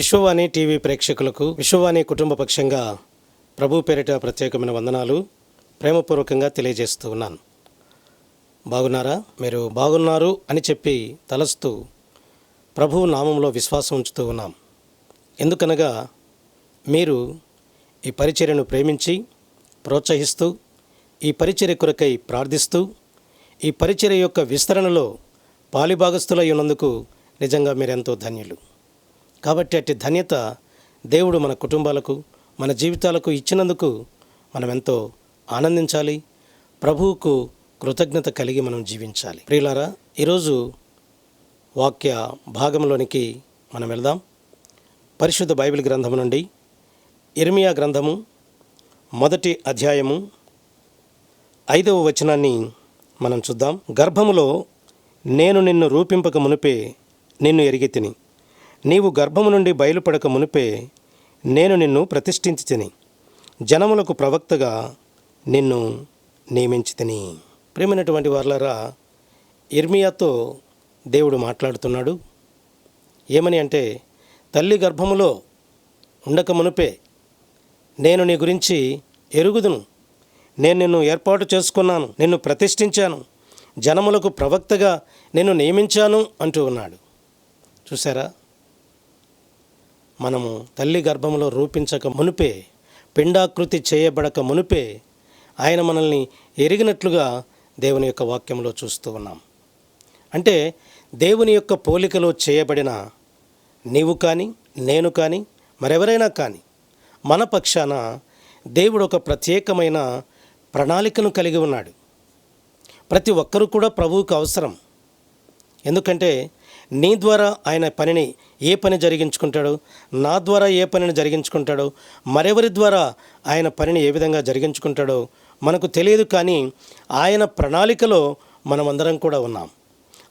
Vishwavani TV ప్రేక్షకులకు విశ్వవాణి కుటుంబ పక్షంగా ప్రభు పేరిట ప్రత్యేకమైన వందనాలు ప్రేమపూర్వకంగా తెలియజేస్తూ ఉన్నాను. బాగున్నారా? మీరు బాగున్నారు అని చెప్పి తలస్తూ ప్రభువు నామంలో విశ్వాసం ఉంచుతూ ఉన్నాం. ఎందుకనగా మీరు ఈ పరిచర్యను ప్రేమించి ప్రోత్సహిస్తూ ఈ పరిచర్య కొరకై ప్రార్థిస్తూ ఈ పరిచర్య యొక్క విస్తరణలో పాలిభాగస్థులై ఉన్నందుకు నిజంగా మీరెంతో ధన్యులు. కాబట్టి అట్టి ధన్యత దేవుడు మన కుటుంబాలకు మన జీవితాలకు ఇచ్చినందుకు మనం ఎంతో ఆనందించాలి. ప్రభువుకు కృతజ్ఞత కలిగి మనం జీవించాలి. ప్రియులారా ఈరోజు వాక్య భాగంలోనికి మనం వెళదాం. పరిశుద్ధ బైబిల్ గ్రంథం నుండి ఇర్మియా గ్రంథము మొదటి అధ్యాయము ఐదవ వచనాన్ని మనం చూద్దాం. గర్భములో నేను నిన్ను రూపింపక మునిపే నిన్ను ఎరిగి తిని. నీవు గర్భము నుండి బయలుపడక మునిపే నేను నిన్ను ప్రతిష్ఠించి తిని జనములకు ప్రవక్తగా నిన్ను నియమించి తిని ప్రేమైనటువంటి వార్లరా ఇర్మియాతో దేవుడు మాట్లాడుతున్నాడు. ఏమని అంటే తల్లి గర్భములో ఉండక మునిపే నేను నీ గురించి ఎరుగుదును. నేను నిన్ను ఏర్పాటు చేసుకున్నాను నిన్ను ప్రతిష్ఠించాను. జనములకు ప్రవక్తగా నిన్ను నియమించాను అంటూ ఉన్నాడు. చూసారా మనము తల్లి గర్భంలో రూపించక మునిపే పిండాకృతి చేయబడక మునిపే ఆయన మనల్ని ఎరిగినట్లుగా దేవుని యొక్క వాక్యంలో చూస్తూ ఉన్నాం. అంటే దేవుని యొక్క పోలికలో చేయబడిన నీవు కానీ నేను కానీ మరెవరైనా కానీ మన పక్షాన దేవుడు ఒక ప్రత్యేకమైన ప్రణాళికను కలిగి ఉన్నాడు. ప్రతి ఒక్కరూ కూడా ప్రభువుకు అవసరం. ఎందుకంటే నీ ద్వారా ఆయన పనిని ఏ పని జరిగించుకుంటాడో? నా ద్వారా ఏ పనిని జరిగించుకుంటాడో? మరెవరి ద్వారా ఆయన పనిని ఏ విధంగా జరిగించుకుంటాడో మనకు తెలియదు కానీ ఆయన ప్రణాళికలో మనమందరం కూడా ఉన్నాం.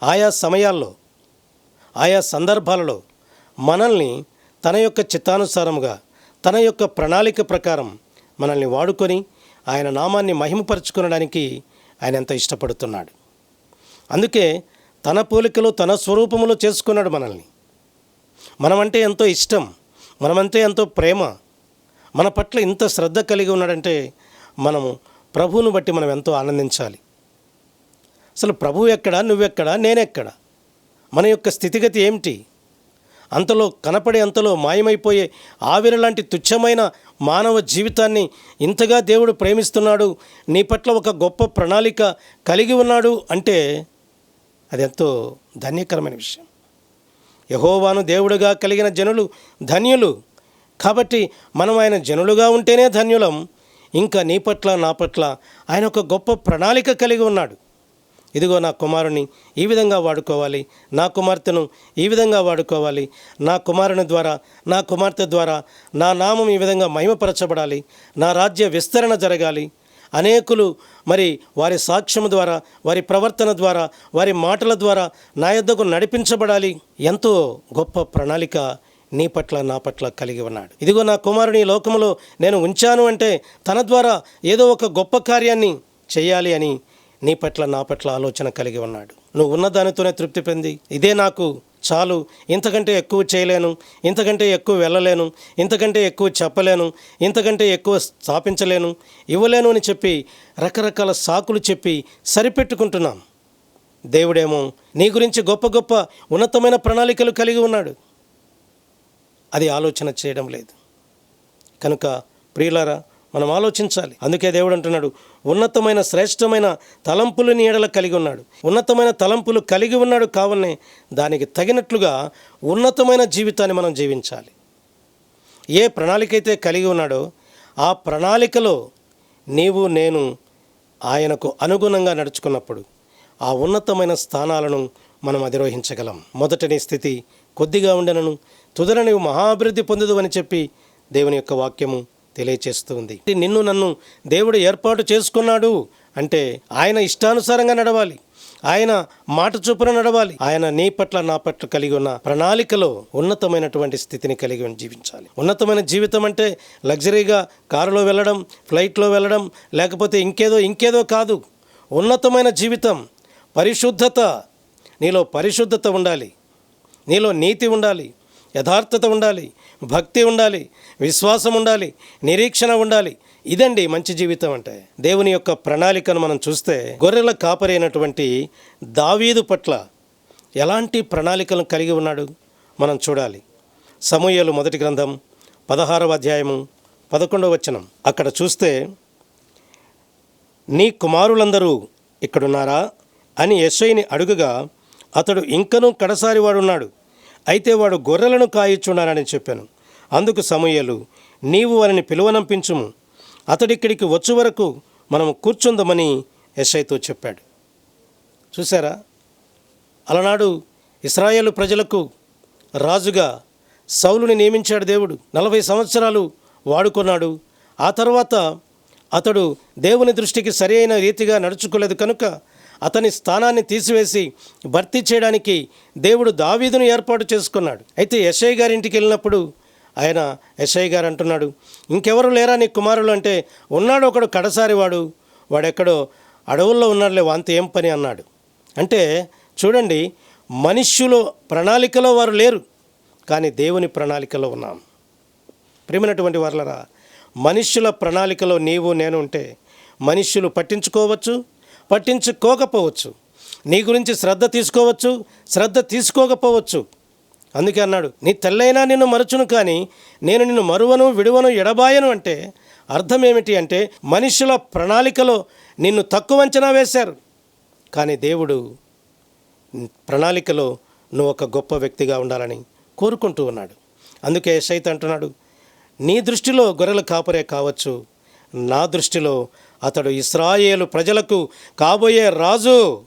ఆయా సమయాల్లో ఆయా సందర్భాలలో మనల్ని తన యొక్క చిత్తానుసారముగా తన యొక్క ప్రణాళిక ప్రకారం మనల్ని వాడుకొని ఆయన నామాన్ని మహిమపరచుకునడానికి ఆయన ఎంత ఇష్టపడుతున్నాడు. అందుకే తన పోలికలో తన స్వరూపములో చేసుకున్నాడు మనల్ని. మనమంటే ఎంతో ఇష్టం మనమంటే ఎంతో ప్రేమ మన పట్ల ఇంత శ్రద్ధ కలిగి ఉన్నాడంటే మనము ప్రభువును బట్టి మనం ఎంతో ఆనందించాలి. అసలు ప్రభువు ఎక్కడ నువ్వెక్కడ నేనెక్కడ? మన యొక్క స్థితిగతి ఏమిటి? అంతలో కనపడే అంతలో మాయమైపోయే ఆవిరి లాంటి తుచ్చమైన మానవ జీవితాన్ని ఇంతగా దేవుడు ప్రేమిస్తున్నాడు నీ పట్ల ఒక గొప్ప ప్రణాళిక కలిగి ఉన్నాడు అంటే అది ఎంతో ధన్యకరమైన విషయం. యహోవాను దేవుడుగా కలిగిన జనులు ధన్యులు. కాబట్టి మనం ఆయన జనులుగా ఉంటేనే ధన్యులం. ఇంకా నీ పట్ల నా పట్ల ఆయన ఒక గొప్ప ప్రణాళిక కలిగి ఉన్నాడు. ఇదిగో నా కుమారుని ఈ విధంగా వాడుకోవాలి. నా కుమార్తెను ఈ విధంగా వాడుకోవాలి. నా కుమారుని ద్వారా నా కుమార్తె ద్వారా నా నామం ఈ విధంగా మహిమపరచబడాలి. నా రాజ్య విస్తరణ జరగాలి. అనేకులు మరి వారి సాక్ష్యం ద్వారా వారి ప్రవర్తన ద్వారా వారి మాటల ద్వారా నా యొద్దకు నడిపించబడాలి. ఎంతో గొప్ప ప్రణాళిక నీ పట్ల నా పట్ల కలిగి ఉన్నాడు. ఇదిగో నా కుమారుని లోకంలో లోకములో నేను ఉంచాను అంటే తన ద్వారా ఏదో ఒక గొప్ప కార్యాన్ని చేయాలి అని నీ పట్ల నా పట్ల ఆలోచన కలిగి ఉన్నాడు. నువ్వు ఉన్న దానితోనే తృప్తి పొంది. ఇదే నాకు చాలు. ఇంతకంటే ఎక్కువ చేయలేను. ఇంతకంటే ఎక్కువ వెళ్ళలేను. ఇంతకంటే ఎక్కువ చెప్పలేను. ఇంతకంటే ఎక్కువ స్థాపించలేను. ఇవ్వలేను అని చెప్పి రకరకాల సాకులు చెప్పి సరిపెట్టుకుంటున్నాం దేవుడేమో నీ గురించి గొప్ప గొప్ప ఉన్నతమైన ప్రణాళికలు కలిగి ఉన్నాడు. అది ఆలోచన చేయడం లేదు. కనుక ప్రియులారా మనం ఆలోచించాలి. అందుకే దేవుడు అంటున్నాడు ఉన్నతమైన శ్రేష్టమైన తలంపులు నీడల కలిగి ఉన్నాడు. ఉన్నతమైన తలంపులు కలిగి ఉన్నాడు కావునే దానికి తగినట్లుగా ఉన్నతమైన జీవితాన్ని మనం జీవించాలి. ఏ ప్రణాళిక అయితే కలిగి ఉన్నాడో ఆ ప్రణాళికలో నీవు నేను ఆయనకు అనుగుణంగా నడుచుకున్నప్పుడు ఆ ఉన్నతమైన స్థానాలను మనం అధిరోహించగలం. మొదటని స్థితి కొద్దిగా ఉండనను. తుదర నీవు మహాభివృద్ధి పొందదు అని చెప్పి దేవుని యొక్క వాక్యము తెలియచేస్తూ ఉంది. నిన్ను నన్ను దేవుడు ఏర్పాటు చేసుకున్నాడు అంటే ఆయన ఇష్టానుసారంగా నడవాలి. ఆయన మాట చొప్పున నడవాలి. ఆయన నీ పట్ల నా పట్ల కలిగి ఉన్న ప్రణాళికలో ఉన్నతమైనటువంటి స్థితిని కలిగి జీవించాలి. ఉన్నతమైన జీవితం అంటే లగ్జరీగా కారులో వెళ్ళడం ఫ్లైట్లో వెళ్ళడం లేకపోతే ఇంకేదో ఇంకేదో కాదు. ఉన్నతమైన జీవితం పరిశుద్ధత. నీలో పరిశుద్ధత ఉండాలి. నీలో నీతి ఉండాలి. యథార్థత ఉండాలి భక్తి ఉండాలి విశ్వాసం ఉండాలి నిరీక్షణ ఉండాలి. ఇదండి మంచి జీవితం అంటే. దేవుని యొక్క ప్రణాళికను మనం చూస్తే గొర్రెల కాపరైనటువంటి దావీదు పట్ల ఎలాంటి ప్రణాళికలను కలిగి ఉన్నాడు మనం చూడాలి. సమూహలు మొదటి గ్రంథం పదహారవ అధ్యాయము పదకొండవ వచనం. అక్కడ చూస్తే నీ కుమారులందరూ ఇక్కడున్నారా? అని యశ్వయిని అడుగుగా అతడు ఇంకనూ కడసారి వాడున్నాడు అయితే వాడు గొర్రెలను కాయిచున్నానని చెప్పాను. అందుకు సమూయేలు నీవు వారిని పిలువనంపించుము. అతడిక్కడికి వచ్చే వరకు మనం కూర్చుందామని ఎస్ఐతో చెప్పాడు. చూసారా అలనాడు ఇస్రాయేలు ప్రజలకు రాజుగా సౌలుని నియమించాడు దేవుడు. నలభై సంవత్సరాలు వాడుకున్నాడు. ఆ తర్వాత అతడు దేవుని దృష్టికి సరి అయిన రీతిగా నడుచుకోలేదు కనుక అతని స్థానాన్ని తీసివేసి భర్తీ చేయడానికి దేవుడు దావీదును ఏర్పాటు చేసుకున్నాడు. అయితే యశయ్ గారి ఇంటికి వెళ్ళినప్పుడు ఆయన యశయ్ గారు అంటున్నాడు ఇంకెవరు లేరా నీ కుమారులు? అంటే ఉన్నాడు ఒకడు కడసారి వాడు వాడెక్కడో అడవుల్లో ఉన్నాడులే వాంత ఏం పని? అన్నాడు. అంటే చూడండి మనుష్యులో ప్రణాళికలో వారు లేరు కానీ దేవుని ప్రణాళికలో ఉన్నాం. ప్రేమైనటువంటి వారులరా మనుష్యుల ప్రణాళికలో నీవు నేను ఉంటే మనుష్యులు పట్టించుకోవచ్చు పట్టించుకోకపోవచ్చు. నీ గురించి శ్రద్ధ తీసుకోవచ్చు శ్రద్ధ తీసుకోకపోవచ్చు. అందుకే అన్నాడు నీ తెల్లైనా నిన్ను మరచును కానీ నేను నిన్ను మరువను విడువను ఎడబాయను అంటే అర్థం ఏమిటి అంటే మనుషుల ప్రణాళికలో నిన్ను తక్కువ అంచనా వేశారు. కానీ దేవుడు ప్రణాళికలో నువ్వు ఒక గొప్ప వ్యక్తిగా ఉండాలని కోరుకుంటూ ఉన్నాడు. అందుకే సైత అంటున్నాడు నీ దృష్టిలో గొర్రెల కాపరే కావచ్చు నా దృష్టిలో అతడు ఇస్రాయేలు ప్రజలకు కాబోయే రాజు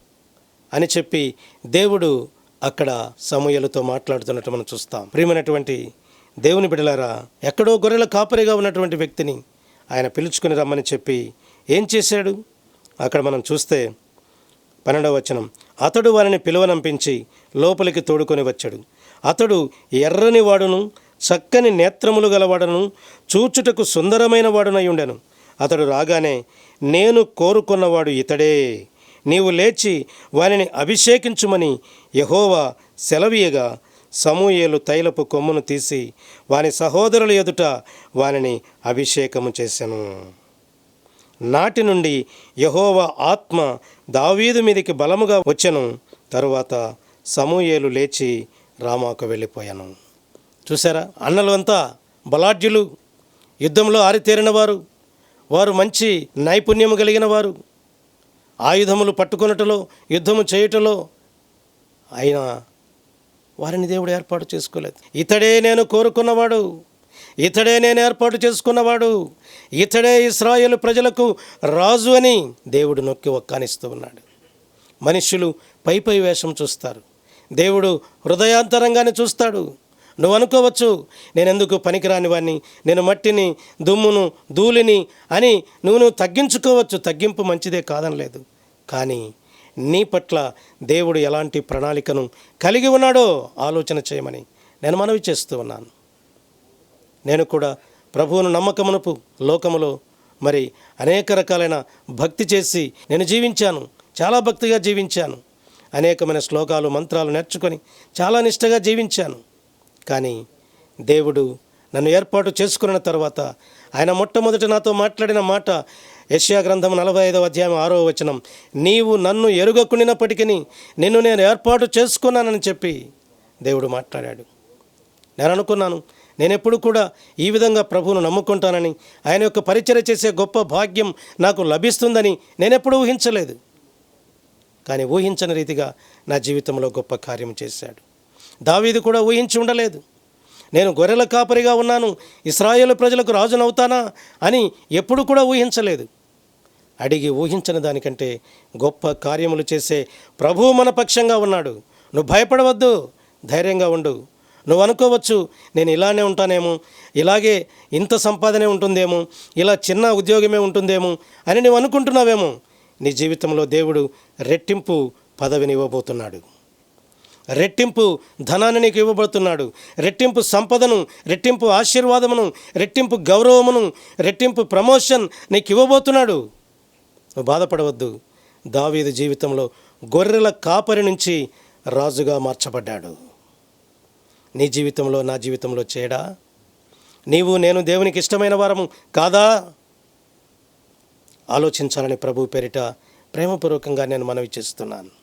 అని చెప్పి దేవుడు అక్కడ సమూయలతో మాట్లాడుతున్నట్టు మనం చూస్తాం. ప్రియమైనటువంటి దేవుని బిడలారా ఎక్కడో గొర్రెల కాపరిగా ఉన్నటువంటి వ్యక్తిని ఆయన పిలుచుకుని రమ్మని చెప్పి ఏం చేశాడు? అక్కడ మనం చూస్తే పన్నెండవ వచనం అతడు వారిని పిలువనంపించి లోపలికి తోడుకొని వచ్చాడు. అతడు ఎర్రని వాడును చక్కని నేత్రములు గలవాడను చూచుటకు సుందరమైన వాడునై ఉండెను. అతడు రాగానే నేను కోరుకున్నవాడు ఇతడే. నీవు లేచి వానిని అభిషేకించుమని యహోవా సెలవీయగా సమూయేలు తైలపు కొమ్మును తీసి వాని సహోదరుల ఎదుట వానిని అభిషేకము చేశాను నాటి నుండి యహోవా ఆత్మ దావీదు మీదికి బలముగా వచ్చెను. తరువాత సమూయేలు లేచి రామాకు వెళ్ళిపోయాను. చూసారా అన్నలు అంతా బలాఢ్యులు. యుద్ధంలో ఆరితేరిన వారు. వారు మంచి నైపుణ్యము కలిగిన వారు. ఆయుధములు పట్టుకొనుటలో యుద్ధము చేయుటలో ఆయన వారిని దేవుడు ఏర్పాటు చేసుకోలేదు. ఇతడే నేను కోరుకున్నవాడు. ఇతడే నేను ఏర్పాటు చేసుకున్నవాడు. ఇతడే ఇస్రాయేలు ప్రజలకు రాజు అని దేవుడు నొక్కి ఒక్కానిస్తూ ఉన్నాడు. మనుష్యులు పై పై వేషం చూస్తారు. దేవుడు హృదయాంతరంగానే చూస్తాడు. నువ్వు అనుకోవచ్చు నేను ఎందుకు పనికిరాని వాడిని నేను మట్టిని దుమ్మును ధూళిని అని నువ్వు నువ్వు తగ్గించుకోవచ్చు. తగ్గింపు మంచిదే కాదనలేదు. కానీ నీ పట్ల దేవుడు ఎలాంటి ప్రణాళికను కలిగి ఉన్నాడో ఆలోచన చేయమని నేను మనవి చేస్తూ ఉన్నాను. నేను కూడా ప్రభువును నమ్మకమునపు లోకములో మరి అనేక రకాలైన భక్తి చేసి నేను జీవించాను. చాలా భక్తిగా జీవించాను. అనేకమైన శ్లోకాలు మంత్రాలు నేర్చుకొని చాలా నిష్టగా జీవించాను. కానీ దేవుడు నన్ను ఏర్పాటు చేసుకున్న తర్వాత ఆయన మొట్టమొదట నాతో మాట్లాడిన మాట యశ్యా గ్రంథం నలభై ఐదవ అధ్యాయం ఆరో వచనం నీవు నన్ను ఎరుగకుండినప్పటికీ నిన్ను నేను ఏర్పాటు చేసుకున్నానని చెప్పి దేవుడు మాట్లాడాడు. నేను అనుకున్నాను నేను ఎప్పుడు కూడా ఈ విధంగా ప్రభువును నమ్ముకుంటానని ఆయన యొక్క పరిచయం చేసే గొప్ప భాగ్యం నాకు లభిస్తుందని నేనెప్పుడు ఊహించలేదు. కానీ ఊహించని రీతిగా నా జీవితంలో గొప్ప కార్యం చేశాడు. దావీది కూడా ఊహించి ఉండలేదు. నేను గొర్రెల కాపరిగా ఉన్నాను ఇస్రాయేల్ ప్రజలకు రాజునవుతానా అని ఎప్పుడు కూడా ఊహించలేదు. అడిగి ఊహించని దానికంటే గొప్ప కార్యములు చేసే ప్రభువు మన పక్షంగా ఉన్నాడు. నువ్వు భయపడవద్దు ధైర్యంగా ఉండు. నువ్వు అనుకోవచ్చు నేను ఇలానే ఉంటానేమో ఇలాగే ఇంత సంపాదనే ఉంటుందేమో ఇలా చిన్న ఉద్యోగమే ఉంటుందేమో అని నువ్వు అనుకుంటున్నావేమో. నీ జీవితంలో దేవుడు రెట్టింపు పదవిని ఇవ్వబోతున్నాడు. రెట్టింపు ధనాన్ని నీకు ఇవ్వబడుతున్నాడు. రెట్టింపు సంపదను రెట్టింపు ఆశీర్వాదమును రెట్టింపు గౌరవమును రెట్టింపు ప్రమోషన్ నీకు ఇవ్వబోతున్నాడు. నువ్వు బాధపడవద్దు. దావీదు జీవితంలో గొర్రెల కాపరి నుంచి రాజుగా మార్చబడ్డాడు. నీ జీవితంలో నా జీవితంలో చేయడా నీవు నేను దేవునికి ఇష్టమైన వారము కాదా? ఆలోచించాలని ప్రభు పేరిట ప్రేమపూర్వకంగా నేను మనవి చేస్తున్నాను.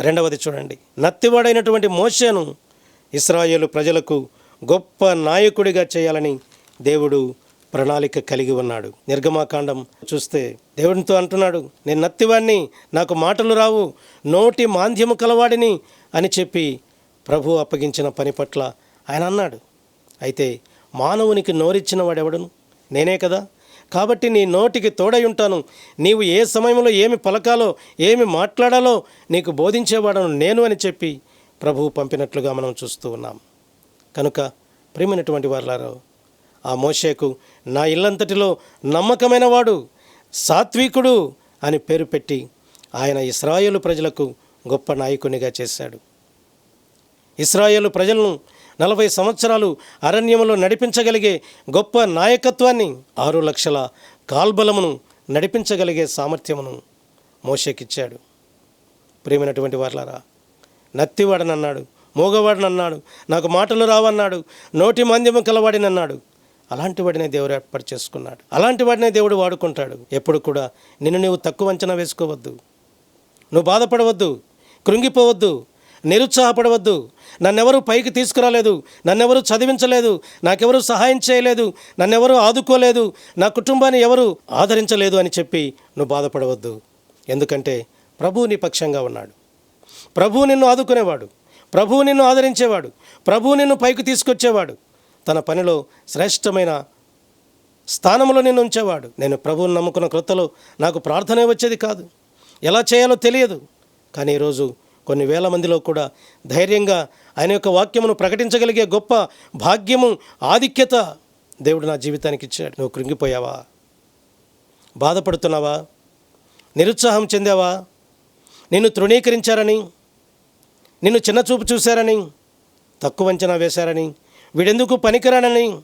రెండవది చూడండి. నత్తివాడైనటువంటి మోషేను ఇస్రాయేలు ప్రజలకు గొప్ప నాయకుడిగా చేయాలని దేవుడు ప్రణాళిక కలిగి ఉన్నాడు. నిర్గమాకాండం చూస్తే దేవునితో అంటున్నాడు నేను నత్తివాడిని నాకు మాటలు రావు నోటి మాంద్యము కలవాడిని అని చెప్పి ప్రభు అప్పగించిన పని పట్ల ఆయన అన్నాడు. అయితే మానవునికి నోరిచ్చిన వాడెవడను నేనే కదా? కాబట్టి నీ నోటికి తోడై ఉంటాను. నీవు ఏ సమయంలో ఏమి పలకాలో ఏమి మాట్లాడాలో నీకు బోధించేవాడను నేను అని చెప్పి ప్రభువు పంపినట్లుగా మనం చూస్తూ ఉన్నాం. కనుక ప్రియమైనటువంటి వారులారావు ఆ మోషేకు నా ఇల్లంతటిలో నమ్మకమైన వాడు సాత్వికుడు అని పేరు పెట్టి ఆయన ఇస్రాయేలు ప్రజలకు గొప్ప నాయకునిగా చేశాడు. ఇస్రాయేలు ప్రజలను నలభై సంవత్సరాలు అరణ్యంలో నడిపించగలిగే గొప్ప నాయకత్వాన్ని ఆరు లక్షల కాల్బలమును నడిపించగలిగే సామర్థ్యమును మోషేకిచ్చాడు. ప్రేమైనటువంటి వార్లారా నత్తివాడనన్నాడు మూగవాడనన్నాడు నాకు మాటలు రావన్నాడు నోటి మాంద్యము కలవాడినన్నాడు. అలాంటి వాడినే దేవుడు ఏర్పాటు చేసుకున్నాడు. అలాంటి వాడినే దేవుడు వాడుకుంటాడు. ఎప్పుడు కూడా నిన్ను నువ్వు తక్కువ అంచనా వేసుకోవద్దు. నువ్వు బాధపడవద్దు కృంగిపోవద్దు నిరుత్సాహపడవద్దు. నన్నెవరూ పైకి తీసుకురాలేదు నన్నెవరూ చదివించలేదు నాకెవరూ సహాయం చేయలేదు నన్నెవరూ ఆదుకోలేదు నా కుటుంబాన్ని ఎవరు ఆదరించలేదు అని చెప్పి నువ్వు బాధపడవద్దు. ఎందుకంటే ప్రభువు నీ పక్షంగా ఉన్నాడు. ప్రభువు నిన్ను ఆదుకునేవాడు. ప్రభువు నిన్ను ఆదరించేవాడు. ప్రభువు నిన్ను పైకి తీసుకొచ్చేవాడు. తన పనిలో శ్రేష్టమైన స్థానంలో నిన్ను ఉంచేవాడు. నేను ప్రభువుని నమ్ముకున్న క్రొత్తలో నాకు ప్రార్థనే వచ్చేది కాదు. ఎలా చేయాలో తెలియదు. కానీ ఈరోజు కొన్ని వేల మందిలో కూడా ధైర్యంగా ఆయన యొక్క వాక్యమును ప్రకటించగలిగే గొప్ప భాగ్యము ఆధిక్యత దేవుడు నా జీవితానికి ఇచ్చాడు. నువ్వు కృంగిపోయావా? బాధపడుతున్నావా? నిరుత్సాహం చెందావా? నిన్ను తృణీకరించారని నిన్ను చిన్నచూపు చూశారని తక్కువ అంచనా వేశారని వీడెందుకు పనికిరానని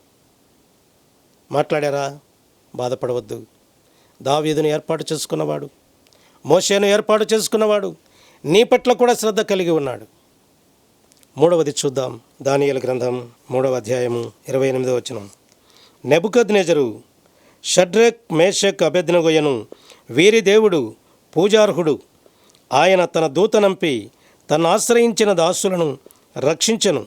మాట్లాడారా? బాధపడవద్దు. దావీదును ఏర్పాటు చేసుకున్నవాడు మోషేను ఏర్పాటు చేసుకున్నవాడు నీ పట్ల కూడా శ్రద్ధ కలిగి ఉన్నాడు. మూడవది చూద్దాం. దానియల గ్రంథం మూడవ అధ్యాయము ఇరవై ఎనిమిదవ వచనం. నెబుకద్నెజరు షడ్రెక్ మేషక్ అభెజ్ఞగొయ్యను వీరి దేవుడు పూజార్హుడు. ఆయన తన దూతనంపి తను ఆశ్రయించిన దాసులను రక్షించెను.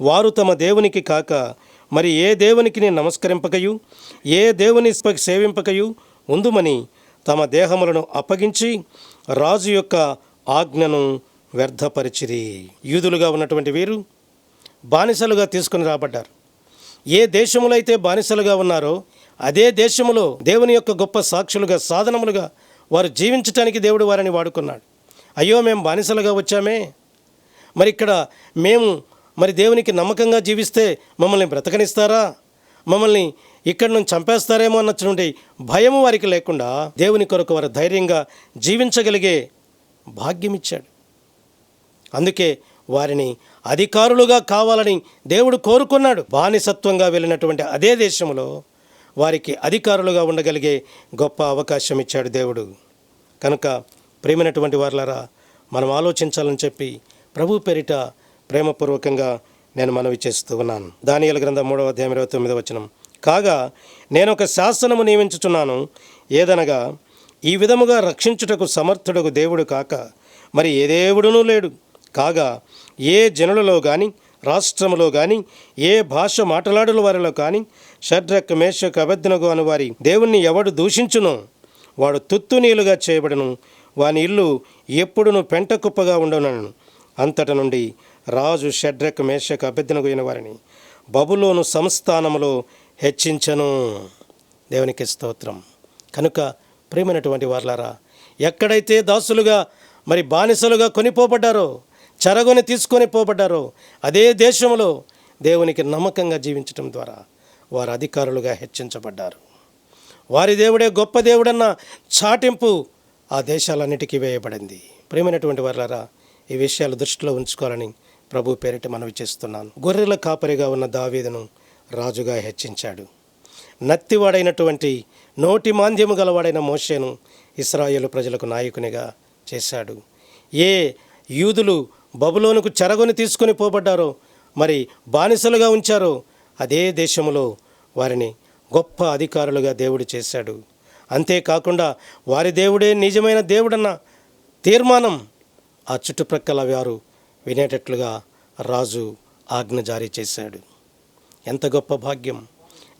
వారు తమ దేవునికి కాక మరి ఏ దేవునికి నమస్కరింపకయు? ఏ దేవుని సేవింపకయు? ఉందుమని తమ దేహములను అప్పగించి రాజు యొక్క ఆజ్ఞను వ్యర్థపరిచిరి. యూదులుగా ఉన్నటువంటి వీరు బానిసలుగా తీసుకుని రాబడ్డారు. ఏ దేశములో అయితే బానిసలుగా ఉన్నారో అదే దేశములో దేవుని యొక్క గొప్ప సాక్షులుగా సాధనములుగా వారు జీవించటానికి దేవుడు వారిని వాడుకున్నాడు. అయ్యో మేము బానిసలుగా వచ్చామే. మరి ఇక్కడ మేము మరి దేవునికి నమ్మకంగా జీవిస్తే మమ్మల్ని బ్రతకనిస్తారా? మమ్మల్ని ఇక్కడి నుంచి చంపేస్తారేమో అన్నటువంటి భయము వారికి లేకుండా దేవుని కొరకు వారు ధైర్యంగా జీవించగలిగే భాగ్యమిచ్చాడు. అందుకే వారిని అధికారులుగా కావాలని దేవుడు కోరుకున్నాడు. బానిసత్వంగా వెళ్ళినటువంటి అదే దేశంలో వారికి అధికారులుగా ఉండగలిగే గొప్ప అవకాశం ఇచ్చాడు దేవుడు. కనుక ప్రేమైనటువంటి వార్లరా మనం ఆలోచించాలని చెప్పి ప్రభు పేరిట ప్రేమపూర్వకంగా నేను మనవి చేస్తూ ఉన్నాను. దానియల గ్రంథం మూడవ అధ్యాయం ఇరవై తొమ్మిదవ వచనం. కాగా నేను ఒక శాసనము నియమించుచున్నాను. ఏదనగా ఈ విధముగా రక్షించుటకు సమర్థుడకు దేవుడు కాక మరి ఏ దేవుడునూ లేడు. కాగా ఏ జనులలో కానీ రాష్ట్రములో కానీ ఏ భాష మాట్లాడుల వారిలో కానీ షడ్రక్ మేషక్ అభ్యర్థనకు అని వారి దేవుణ్ణి ఎవడు దూషించునో? వాడు తుత్తు నీలుగా చేయబడను. వాని ఇల్లు ఎప్పుడును పెంట కుప్పగా ఉండనను. అంతట నుండి రాజు షడ్రక్ మేషక్ అభ్యర్థనగు అయిన వారిని బబులోను సంస్థానములో హెచ్చించను. దేవునికి స్తోత్రం. కనుక ప్రేమైనటువంటి వార్లారా ఎక్కడైతే దాసులుగా మరి బానిసలుగా కొనిపోబడ్డారో చెరగొని తీసుకొని పోబడ్డారో అదే దేశంలో దేవునికి నమ్మకంగా జీవించటం ద్వారా వారు అధికారులుగా హెచ్చించబడ్డారు. వారి దేవుడే గొప్ప దేవుడన్న చాటింపు ఆ దేశాలన్నిటికీ వేయబడింది. ప్రేమైనటువంటి వారులారా ఈ విషయాలు దృష్టిలో ఉంచుకోవాలని ప్రభు పేరిట మనవి చేస్తున్నాను. గొర్రెల కాపరిగా ఉన్న దావీదును రాజుగా హెచ్చించాడు. నత్తివాడైనటువంటి నోటి మాంద్యము గలవాడైన మోషేను ఇస్రాయేలు ప్రజలకు నాయకునిగా చేశాడు. ఏ యూదులు బబులోనుకు చెరగొని తీసుకొని పోబడ్డారో మరి బానిసలుగా ఉంచారో అదే దేశంలో వారిని గొప్ప అధికారులుగా దేవుడు చేశాడు. అంతేకాకుండా వారి దేవుడే నిజమైన దేవుడన్న తీర్మానం ఆ చుట్టుప్రక్కల వారు వినేటట్లుగా రాజు ఆజ్ఞ జారీ చేశాడు. ఎంత గొప్ప భాగ్యం!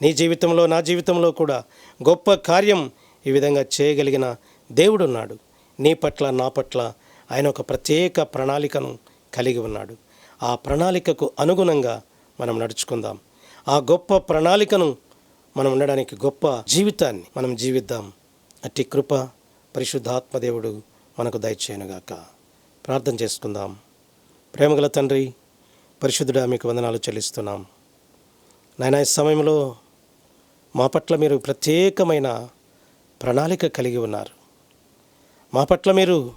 నీ జీవితంలో నా జీవితంలో కూడా గొప్ప కార్యం ఈ విధంగా చేయగలిగిన దేవుడున్నాడు. నీ పట్ల నా పట్ల ఆయన ఒక ప్రత్యేక ప్రణాళికను కలిగి ఉన్నాడు. ఆ ప్రణాళికకు అనుగుణంగా మనం నడుచుకుందాం. ఆ గొప్ప ప్రణాళికను మనం ఉండడానికి గొప్ప జీవితాన్ని మనం జీవిద్దాం. అట్టి కృప పరిశుద్ధాత్మదేవుడు మనకు దయచేయనుగాక. ప్రార్థన చేసుకుందాం. ప్రేమగల తండ్రి పరిశుద్ధుడా మీకు వందనాలు చెల్లిస్తున్నాం. నాయన ఈ సమయంలో మా పట్ల మీరు ప్రత్యేకమైన ప్రణాళిక కలిగి ఉన్నారు. మా పట్ల మీరు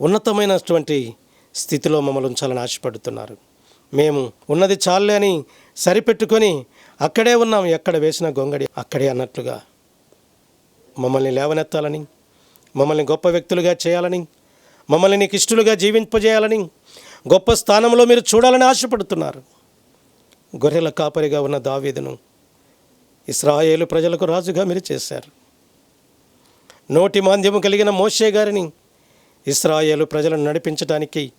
ఉన్నతమైనటువంటి స్థితిలో మమ్మల్ని ఉంచాలని ఆశపడుతున్నారు. మేము ఉన్నది చాలే అని సరిపెట్టుకొని అక్కడే ఉన్నాం. ఎక్కడ వేసిన గొంగడి అక్కడే అన్నట్లుగా మమ్మల్ని లేవనెత్తాలని మమ్మల్ని గొప్ప వ్యక్తులుగా చేయాలని మమ్మల్ని నీకు ఇష్టలుగా జీవింపజేయాలని గొప్ప స్థానంలో మీరు చూడాలని ఆశపడుతున్నారు. గొర్రెల కాపరిగా ఉన్న దావీదును ఇస్రాయేలు ప్రజలకు రాజుగా మీరు చేశారు నోటి మాంద్యము కలిగిన మోషే గారిని ఇస్రాయేలు ప్రజలను నడిపించడానికి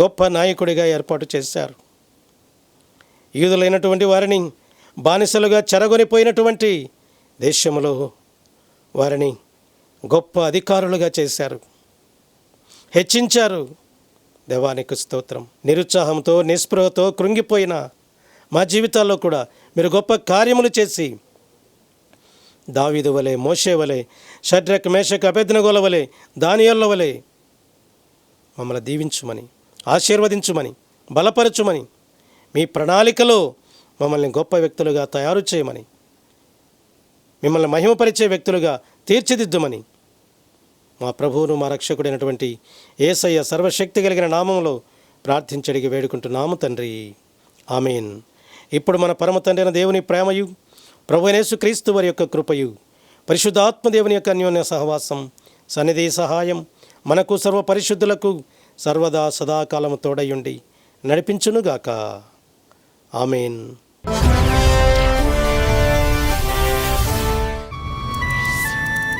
గొప్ప నాయకుడిగా ఏర్పాటు చేశారు. యూదులైనటువంటి వారిని బానిసలుగా చెరగొనిపోయినటువంటి దేశంలో వారిని గొప్ప అధికారులుగా చేశారు. హెచ్చించారు. దేవానికి స్తోత్రం. నిరుత్సాహంతో నిస్పృహతో కృంగిపోయిన మా జీవితాల్లో కూడా మీరు గొప్ప కార్యములు చేసి దావీదు వలె మోషే వలె షడ్రక్ మేషక్ అభ్యర్థనగోల వలె దానియల్ల వలె మమ్మల్ని దీవించుమని ఆశీర్వదించుమని బలపరచుమని మీ ప్రణాళికలో మమ్మల్ని గొప్ప వ్యక్తులుగా తయారు చేయమని మిమ్మల్ని మహిమపరిచే వ్యక్తులుగా తీర్చిదిద్దుమని మా ప్రభువును మా రక్షకుడైనటువంటి ఏసయ్య సర్వశక్తి కలిగిన నామంలో ప్రార్థించడిగి వేడుకుంటున్నాము తండ్రి. ఆమెన్. ఇప్పుడు మన పరమ తండ్రి అయిన దేవుని ప్రేమయు ప్రభునేసు క్రీస్తు వారి యొక్క కృపయు పరిశుద్ధాత్మదేవుని యొక్క అన్యోన్య సహవాసం సన్నిధి సహాయం మనకు సర్వ పరిశుద్ధులకు సర్వదా సదాకాలము తోడయుండి నడిపించునుగాక. ఆమెన్.